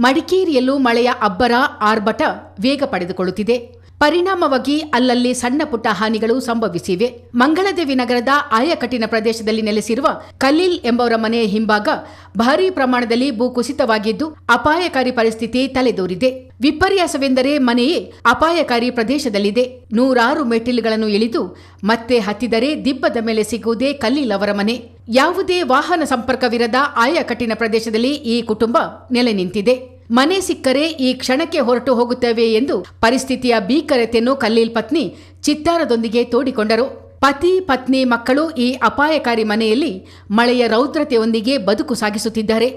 ಮಡಿಕೇರಿಯಲ್ಲೂ ಮಳೆಯ ಅಬ್ಬರ ಆರ್ಭಟ ವೇಗ ಪಡೆದುಕೊಳ್ಳುತ್ತಿದೆ. ಪರಿಣಾಮವಾಗಿ ಅಲ್ಲಲ್ಲಿ ಸಣ್ಣ ಪುಟ್ಟ ಹಾನಿಗಳು ಸಂಭವಿಸಿವೆ. ಮಂಗಳದೇವಿ ನಗರದ ಆಯಕಟ್ಟಿನ ಪ್ರದೇಶದಲ್ಲಿ ನೆಲೆಸಿರುವ ಖಲೀಲ್ ಎಂಬವರ ಮನೆಯ ಹಿಂಭಾಗ ಭಾರೀ ಪ್ರಮಾಣದಲ್ಲಿ ಭೂಕುಸಿತವಾಗಿದ್ದು ಅಪಾಯಕಾರಿ ಪರಿಸ್ಥಿತಿ ತಲೆದೋರಿದೆ. ವಿಪರ್ಯಾಸವೆಂದರೆ ಮನೆಯೇ ಅಪಾಯಕಾರಿ ಪ್ರದೇಶದಲ್ಲಿದೆ. ನೂರಾರು ಮೆಟ್ಟಿಲುಗಳನ್ನು ಇಳಿದು ಮತ್ತೆ ಹತ್ತಿದರೆ ದಿಬ್ಬದ ಮೇಲೆ ಸಿಗುವುದೇ ಖಲೀಲ್ ಅವರ ಮನೆ. ಯಾವುದೇ ವಾಹನ ಸಂಪರ್ಕವಿರದ ಆಯಕಟ್ಟಿನ ಪ್ರದೇಶದಲ್ಲಿ ಈ ಕುಟುಂಬ ನೆಲೆ ನಿಂತಿದೆ. ಮನೆ ಸಿಕ್ಕರೆ ಈ ಕ್ಷಣಕ್ಕೆ ಹೊರಟು ಹೋಗುತ್ತೇವೆ ಎಂದು ಪರಿಸ್ಥಿತಿಯ ಭೀಕರತೆಯನ್ನು ಕಲ್ಲೀಲ್ ಪತ್ನಿ ಚಿತ್ತಾರದೊಂದಿಗೆ ತೋಡಿಕೊಂಡರು. ಪತಿ, ಪತ್ನಿ, ಮಕ್ಕಳು ಈ ಅಪಾಯಕಾರಿ ಮನೆಯಲ್ಲಿ ಮಳೆಯ ರೌದ್ರತೆಯೊಂದಿಗೆ ಬದುಕು ಸಾಗಿಸುತ್ತಿದ್ದಾರೆ.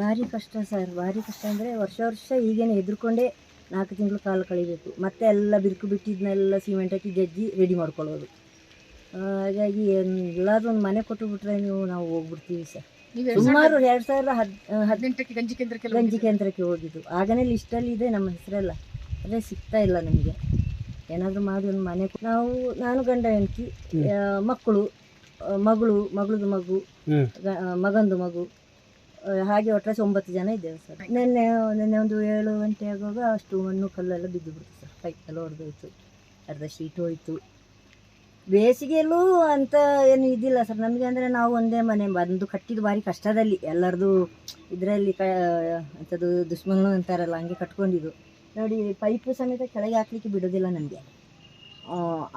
ಭಾರಿ ಕಷ್ಟ ಸರ್ ಭಾರಿ ಕಷ್ಟ ಅಂದರೆ ವರ್ಷ ವರ್ಷ ಹೀಗೇನೆ ಹೆದರ್ಕೊಂಡೇ ನಾಲ್ಕು ತಿಂಗಳು ಕಾಲ ಕಳಿಬೇಕು. ಮತ್ತೆ ಎಲ್ಲ ಬಿರುಕು ಬಿಟ್ಟಿದ್ದನ್ನೆಲ್ಲ ಸಿಮೆಂಟ್ ಹಾಕಿ ಜಜ್ಜಿ ರೆಡಿ ಮಾಡ್ಕೊಳ್ಳೋದು ಹಾಗಾಗಿ ಎಲ್ಲಾದ್ರೂ ಒಂದು ಮನೆ ಕೊಟ್ಟು ಬಿಟ್ರೆ ನೀವು ನಾವು ಹೋಗ್ಬಿಡ್ತೀವಿ ಸರ್. ಸುಮಾರು ಎರಡು ಸಾವಿರದ ಹದ್ ಹದ್ ಹದಿನೆಂಟಕ್ಕೆ ಗಂಜಿ ಕೇಂದ್ರಕ್ಕೆ ಗಂಜಿ ಕೇಂದ್ರಕ್ಕೆ ಹೋಗಿದ್ದು. ಆಗನೇ ಲಿಸ್ಟಲ್ಲಿ ಇದೆ ನಮ್ಮ ಹೆಸರೆಲ್ಲ. ಅದೇ ಸಿಗ್ತಾ ಇಲ್ಲ ನಮಗೆ. ಏನಾದರೂ ಮಾಡಿ ಒಂದು ಮನೆ ನಾವು ನಾನು ಗಂಡ ಹೆಂಡತಿ ಮಕ್ಕಳು ಮಗಳು ಮಗಳದು ಮಗು ಮಗಂದು ಮಗು. ಹಾಗೆ ಒಟ್ಟರೆ ಒಂಬತ್ತು ಜನ ಇದ್ದೇವೆ ಸರ್. ನಿನ್ನೆ ನಿನ್ನೆ ಒಂದು ಏಳು ಗಂಟೆ ಆಗುವಾಗ ಅಷ್ಟು ಮಣ್ಣು ಕಲ್ಲೆಲ್ಲ ಬಿದ್ದು ಬಿಡ್ತು ಸರ್. ಕೈ ಎಲ್ಲ ಹೊಡೆದೋಯ್ತು ಅರ್ಧ ಶೀಟ್ ಹೋಯ್ತು. ಬೇಸಿಗೆಯಲ್ಲೂ ಅಂತ ಏನು ಇದಿಲ್ಲ ಸರ್. ನಮಗೆ ಅಂದರೆ ನಾವು ಒಂದೇ ಮನೆ ಬಂದು ಕಟ್ಟಿದ್ದು ಭಾರಿ ಕಷ್ಟದಲ್ಲಿ ಎಲ್ಲರದು ಇದರಲ್ಲಿ ಕ ಅಂಥದ್ದು ದುಶ್ಮನು ಅಂತಾರಲ್ಲ ಹಂಗೆ ಕಟ್ಕೊಂಡಿದ್ದು. ನೋಡಿ ಪೈಪು ಸಮೇತ ಕೆಳಗೆ ಹಾಕ್ಲಿಕ್ಕೆ ಬಿಡೋದಿಲ್ಲ ನನಗೆ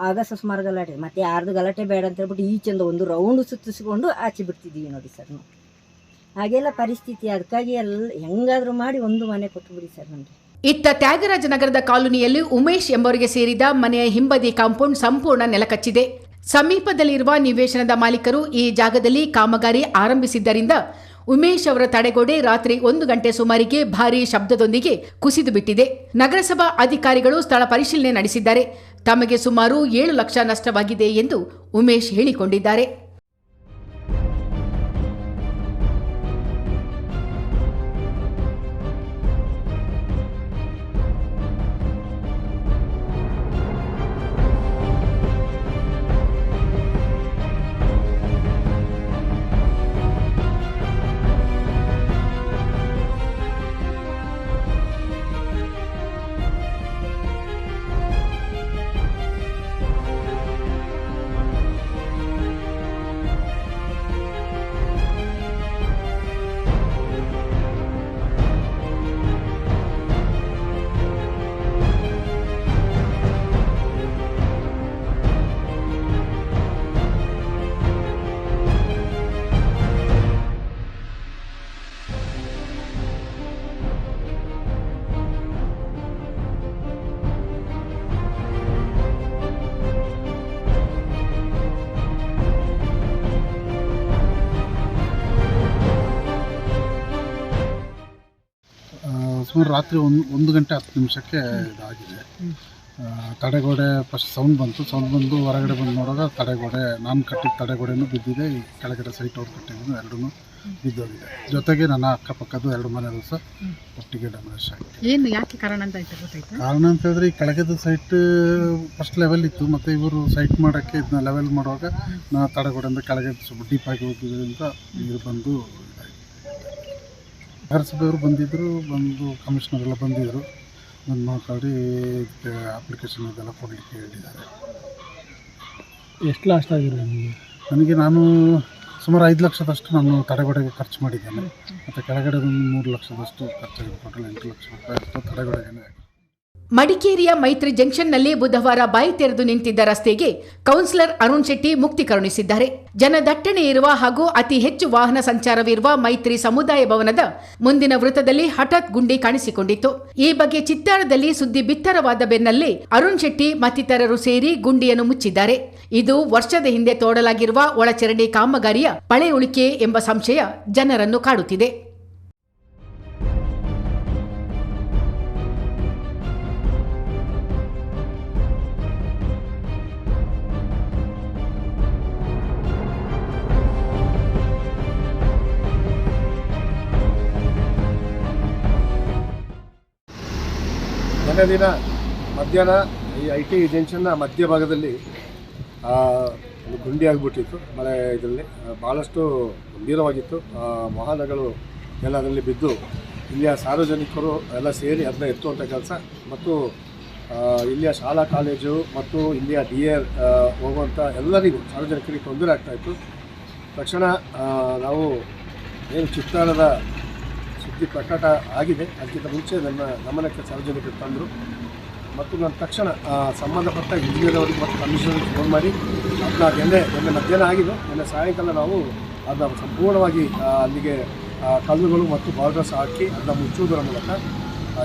ಆಗ ಸಹ ಸುಮಾರು ಗಲಾಟೆ. ಮತ್ತೆ ಯಾರ್ದು ಗಲಾಟೆ ಬೇಡ ಅಂತ ಹೇಳ್ಬಿಟ್ಟು ಈಚೆಂದ ಒಂದು ರೌಂಡ್ ಸುತ್ತಿಸ್ಕೊಂಡು ಆಚೆ ಬಿಡ್ತಿದ್ದೀವಿ ನೋಡಿ ಸರ್ ನಾವು. ಹಾಗೆಲ್ಲ ಪರಿಸ್ಥಿತಿ ಅದಕ್ಕಾಗಿ ಎಲ್ಲ ಹೆಂಗಾದರೂ ಮಾಡಿ ಒಂದು ಮನೆ ಕೊಟ್ಟುಬಿಡಿ ಸರ್ ನಮಗೆ. ಇತ್ತ ತ್ಯಾಗರಾಜನಗರದ ಕಾಲೋನಿಯಲ್ಲಿ ಉಮೇಶ್ ಎಂಬವರಿಗೆ ಸೇರಿದ ಮನೆಯ ಹಿಂಬದಿ ಕಾಂಪೌಂಡ್ ಸಂಪೂರ್ಣ ನೆಲಕಚ್ಚಿದೆ. ಸಮೀಪದಲ್ಲಿರುವ ನಿವೇಶನದ ಮಾಲೀಕರು ಈ ಜಾಗದಲ್ಲಿ ಕಾಮಗಾರಿ ಆರಂಭಿಸಿದ್ದರಿಂದ ಉಮೇಶ್ ಅವರ ತಡೆಗೋಡೆ ರಾತ್ರಿ ಒಂದು ಗಂಟೆ ಸುಮಾರಿಗೆ ಭಾರೀ ಶಬ್ದದೊಂದಿಗೆ ಕುಸಿದು ಬಿಟ್ಟಿದೆ. ನಗರಸಭಾ ಅಧಿಕಾರಿಗಳು ಸ್ಥಳ ಪರಿಶೀಲನೆ ನಡೆಸಿದ್ದಾರೆ. ತಮಗೆ ಸುಮಾರು ಏಳು ಲಕ್ಷ ನಷ್ಟವಾಗಿದೆ ಎಂದು ಉಮೇಶ್ ಹೇಳಿಕೊಂಡಿದ್ದಾರೆ. ಸುಮಾರು ರಾತ್ರಿ ಒಂದು ಒಂದು ಗಂಟೆ ಹತ್ತು ನಿಮಿಷಕ್ಕೆ ಇದಾಗಿದೆ. ತಡೆಗೋಡೆ ಫಸ್ಟ್ ಸೌಂಡ್ ಬಂತು. ಸೌಂಡ್ ಬಂದು ಹೊರಗಡೆ ಬಂದು ನೋಡುವಾಗ ತಡೆಗೋಡೆ ನಾನು ಕಟ್ಟಿದ ತಡೆಗೋಡೆನೂ ಬಿದ್ದಿದೆ. ಈ ಕೆಳಗಡೆ ಸೈಟ್ ಅವ್ರು ಕಟ್ಟಿದ್ದು ಎರಡೂ ಬಿದ್ದೋಗಿದೆ. ಜೊತೆಗೆ ನನ್ನ ಅಕ್ಕಪಕ್ಕದ್ದು ಎರಡು ಮನೆಯಲ್ಲೂ ಸಹ ಒಟ್ಟಿಗೆ ಡ್ಯಾಮೇಜ್ ಆಗಿದೆ ಏನು ಯಾಕೆ ಕಾರಣ ಅಂತ ಗೊತ್ತಾಯ್ತು? ಕಾರಣ ಅಂತ ಹೇಳಿದ್ರೆ ಈ ಕೆಳಗದ ಸೈಟ್ ಫಸ್ಟ್ ಲೆವೆಲ್ ಇತ್ತು. ಮತ್ತು ಇವರು ಸೈಟ್ ಮಾಡೋಕ್ಕೆ ಇದನ್ನ ಲೆವೆಲ್ ಮಾಡುವಾಗ ನಾ ತಡೆಗೋಡೆಯಿಂದ ಕೆಳಗೆ ಸ್ವಲ್ಪ ಡೀಪಾಗಿ ಹೋಗಿದ್ದರಿಂದ ನೀರು ಬಂದು ನಗರಸಭೆಯವರು ಬಂದಿದ್ದರು ಬಂದು ಕಮಿಷನರ್ ಎಲ್ಲ ಬಂದಿದ್ದರು ಬಂದು ಮಾತಾಡಿ ಇದಕ್ಕೆ ಅಪ್ಲಿಕೇಶನ್ ಇದೆಲ್ಲ ಕೊಡಲಿಕ್ಕೆ ಹೇಳಿದ್ದಾರೆ. ಎಷ್ಟು ಲಾಸ್ಟ್ ಆಗಿರೋ ನಿಮಗೆ? ನನಗೆ ನಾನು ಸುಮಾರು ಐದು ಲಕ್ಷದಷ್ಟು ನಾನು ತಡೆಗೋಡೆಗೆ ಖರ್ಚು ಮಾಡಿದ್ದೇನೆ. ಮತ್ತು ಕೆಳಗಡೆ ಒಂದು ಮೂರು ಲಕ್ಷದಷ್ಟು ಖರ್ಚಾಗಿದೆ ಟೋಟಲ್ ಎಂಟು ಲಕ್ಷ ರೂಪಾಯಿ ಅಷ್ಟು ತಡೆಗೋಡೆಗೆ ಮಡಿಕೇರಿಯ ಮೈತ್ರಿ ಜಂಕ್ಷನ್ನಲ್ಲಿ ಬುಧವಾರ ಬಾಯಿ ತೆರೆದು ನಿಂತಿದ್ದ ರಸ್ತೆಗೆ ಕೌನ್ಸಿಲರ್ ಅರುಣ್ ಶೆಟ್ಟಿ ಮುಕ್ತಿ ಕರುಣಿಸಿದ್ದಾರೆ. ಜನದಟ್ಟಣೆ ಇರುವ ಹಾಗೂ ಅತಿ ಹೆಚ್ಚು ವಾಹನ ಸಂಚಾರವಿರುವ ಮೈತ್ರಿ ಸಮುದಾಯ ಭವನದ ಮುಂದಿನ ವೃತ್ತದಲ್ಲಿ ಹಠಾತ್ ಗುಂಡಿ ಕಾಣಿಸಿಕೊಂಡಿತ್ತು. ಈ ಬಗ್ಗೆ ಚಿತ್ತಾರದಲ್ಲಿ ಸುದ್ದಿ ಬಿತ್ತರವಾದ ಬೆನ್ನಲ್ಲೇ ಅರುಣ್ ಶೆಟ್ಟಿ ಮತ್ತಿತರರು ಸೇರಿ ಗುಂಡಿಯನ್ನು ಮುಚ್ಚಿದ್ದಾರೆ. ಇದು ವರ್ಷದ ಹಿಂದೆ ತೋಡಲಾಗಿರುವ ಒಳಚರಂಡಿ ಕಾಮಗಾರಿಯ ಪಳೆಯುಳಿಕೆ ಎಂಬ ಸಂಶಯ ಜನರನ್ನು ಕಾಡುತ್ತಿದೆ. ನಿನ್ನೆ ದಿನ ಮಧ್ಯಾಹ್ನ ಈ ಐ ಟಿ ಜಂಕ್ಷನ್ನ ಮಧ್ಯಭಾಗದಲ್ಲಿ ಒಂದು ಗುಂಡಿ ಆಗಿಬಿಟ್ಟಿತ್ತು. ಮಳೆ ಇದರಲ್ಲಿ ಭಾಳಷ್ಟು ಗಂಭೀರವಾಗಿತ್ತು ವಾಹನಗಳು ಎಲ್ಲ ಅದರಲ್ಲಿ ಬಿದ್ದು, ಇಲ್ಲಿಯ ಸಾರ್ವಜನಿಕರು ಎಲ್ಲ ಸೇರಿ ಅದನ್ನ ಎತ್ತುವಂಥ ಕೆಲಸ. ಮತ್ತು ಇಲ್ಲಿಯ ಶಾಲಾ, ಕಾಲೇಜು ಮತ್ತು ಇಲ್ಲಿಯ ಡಿ ಎರ್ ಹೋಗುವಂಥ ಎಲ್ಲರಿಗೂ ಸಾರ್ವಜನಿಕರಿಗೆ ತೊಂದರೆ ಆಗ್ತಾಯಿತ್ತು ತಕ್ಷಣ ನಾವು ಏನು ಚಿತ್ತಾರದ ಸುದ್ದಿ ಪ್ರಕಟ ಆಗಿದೆ. ಅದಕ್ಕಿಂತ ಮುಂಚೆ ನನ್ನ ಗಮನಕ್ಕೆ ಸಾರ್ವಜನಿಕರು ತಂದರು. ಮತ್ತು ನಾನು ತಕ್ಷಣ ಸಂಬಂಧಪಟ್ಟ ಇಂಜಿನಿಯರ್ ಮತ್ತು ಕಮಿಷನರ್ಗೆ ಫೋನ್ ಮಾಡಿ ಅದನ್ನ ನಿನ್ನೆ ಎಲ್ಲ ಮಧ್ಯಾಹ್ನ ಆಗಿದೆ ನಿನ್ನೆ ಸಾಯಂಕಾಲ ನಾವು ಅದನ್ನ ಸಂಪೂರ್ಣವಾಗಿ ಅಲ್ಲಿಗೆ ಕಲ್ಲುಗಳು ಮತ್ತು ಬಾರ್ಡರ್ಸ್ ಹಾಕಿ ಅದನ್ನ ಮುಚ್ಚುವುದರ ಮೂಲಕ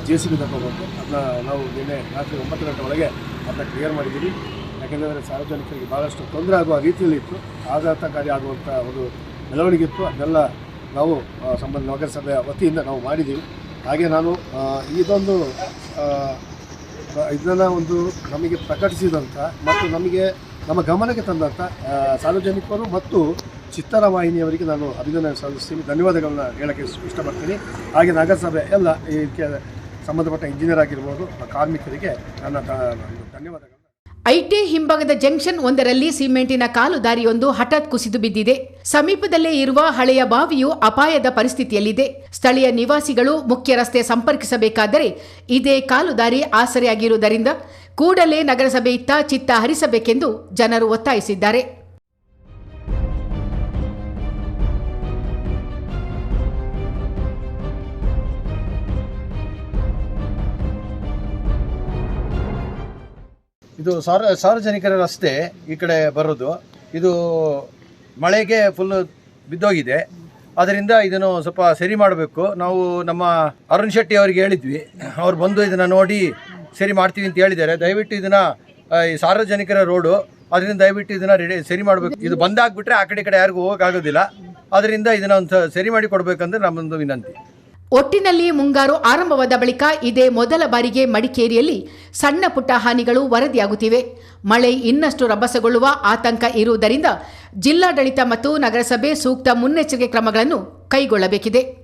ಜೆ ಸಿ ಬಿ ತಗೋಬೇಕು ಅದನ್ನ ನಾವು ನಿನ್ನೆ ರಾತ್ರಿ ಒಂಬತ್ತು ಗಂಟೆ ಒಳಗೆ ಅದನ್ನ ಕ್ಲಿಯರ್ ಮಾಡಿದ್ದೀವಿ. ಯಾಕೆಂದರೆ ಸಾರ್ವಜನಿಕರಿಗೆ ಭಾಳಷ್ಟು ತೊಂದರೆ ಆಗುವ ರೀತಿಯಲ್ಲಿ ಇತ್ತು. ಆಘಾತಕಾರಿ ಆಗುವಂಥ ಒಂದು ಬೆಳವಣಿಗೆ ಇತ್ತು. ಅದನ್ನೆಲ್ಲ ನಾವು ಸಂಬಂಧ ನಗರಸಭೆಯ ವತಿಯಿಂದ ನಾವು ಮಾಡಿದ್ದೀವಿ. ಹಾಗೆ ನಾನು ಇದೊಂದು ಇದನ್ನು ಒಂದು ನಮಗೆ ಪ್ರಕಟಿಸಿದಂಥ ಮತ್ತು ನಮಗೆ ನಮ್ಮ ಗಮನಕ್ಕೆ ತಂದಂಥ ಸಾರ್ವಜನಿಕರು ಮತ್ತು ಚಿತ್ತರ ವಾಹಿನಿಯವರಿಗೆ ನಾನು ಅಭಿನಂದನೆ ಸಲ್ಲಿಸ್ತೀನಿ. ಧನ್ಯವಾದಗಳನ್ನ ಹೇಳೋಕ್ಕೆ ಇಷ್ಟ- ಇಷ್ಟಪಡ್ತೀನಿ. ಹಾಗೆ ನಗರಸಭೆ ಎಲ್ಲ ಇದಕ್ಕೆ ಸಂಬಂಧಪಟ್ಟ ಇಂಜಿನಿಯರ್ ಆಗಿರ್ಬೋದು ಕಾರ್ಮಿಕರಿಗೆ ನನ್ನ ಧನ್ಯವಾದಗಳು. ಐಟಿ ಹಿಂಭಾಗದ ಜಂಕ್ಷನ್ ಒಂದರಲ್ಲಿ ಸಿಮೆಂಟಿನ ಕಾಲು ದಾರಿಯೊಂದು ಹಠಾತ್ ಕುಸಿದು ಬಿದ್ದಿದೆ. ಸಮೀಪದಲ್ಲೇ ಇರುವ ಹಳೆಯ ಬಾವಿಯು ಅಪಾಯದ ಪರಿಸ್ಥಿತಿಯಲ್ಲಿದೆ. ಸ್ಥಳೀಯ ನಿವಾಸಿಗಳು ಮುಖ್ಯ ರಸ್ತೆ ಸಂಪರ್ಕಿಸಬೇಕಾದರೆ ಇದೇ ಕಾಲು ದಾರಿ ಆಸರೆಯಾಗಿರುವುದರಿಂದ ಕೂಡಲೇ ನಗರಸಭೆಯಿತ್ತ ಚಿತ್ತ ಹರಿಸಬೇಕೆಂದು ಜನರು ಒತ್ತಾಯಿಸಿದ್ದಾರೆ. ಇದು ಸಾರ್ವ ಸಾರ್ವಜನಿಕರ ರಸ್ತೆ ಈ ಕಡೆ ಬರೋದು. ಇದು ಮಳೆಗೆ ಫುಲ್ ಬಿದ್ದೋಗಿದೆ. ಅದರಿಂದ ಇದನ್ನು ಸ್ವಲ್ಪ ಸರಿ ಮಾಡಬೇಕು. ನಾವು ನಮ್ಮ ಅರುಣ್ ಶೆಟ್ಟಿ ಅವರಿಗೆ ಹೇಳಿದ್ವಿ. ಅವ್ರು ಬಂದು ಇದನ್ನು ನೋಡಿ ಸರಿ ಮಾಡ್ತೀವಿ ಅಂತ ಹೇಳಿದ್ದಾರೆ. ದಯವಿಟ್ಟು ಇದನ್ನು ಈ ಸಾರ್ವಜನಿಕರ ರೋಡು ಅದರಿಂದ ದಯವಿಟ್ಟು ಇದನ್ನು ರೆಡಿ, ಸರಿ ಮಾಡಬೇಕು. ಇದು ಬಂದಾಗ್ಬಿಟ್ರೆ ಆ ಕಡೆ ಕಡೆ ಯಾರಿಗೂ ಹೋಗೋಕ್ಕಾಗೋದಿಲ್ಲ. ಅದರಿಂದ ಇದನ್ನು ಒಂದು ಸರಿ ಮಾಡಿ ಕೊಡಬೇಕಂದ್ರೆ ನಮ್ಮೊಂದು ವಿನಂತಿ. ಒಟ್ಟಿನಲ್ಲಿ ಮುಂಗಾರು ಆರಂಭವಾದ ಬಳಿಕ ಇದೇ ಮೊದಲ ಬಾರಿಗೆ ಮಡಿಕೇರಿಯಲ್ಲಿ ಸಣ್ಣ ಪುಟ್ಟ ಹಾನಿಗಳು ವರದಿಯಾಗುತ್ತಿವೆ. ಮಳೆ ಇನ್ನಷ್ಟು ರಭಸಗೊಳ್ಳುವ ಆತಂಕ ಇರುವುದರಿಂದ ಜಿಲ್ಲಾಡಳಿತ ಮತ್ತು ನಗರಸಭೆ ಸೂಕ್ತ ಮುನ್ನೆಚ್ಚರಿಕೆ ಕ್ರಮಗಳನ್ನು ಕೈಗೊಳ್ಳಬೇಕಿದೆ.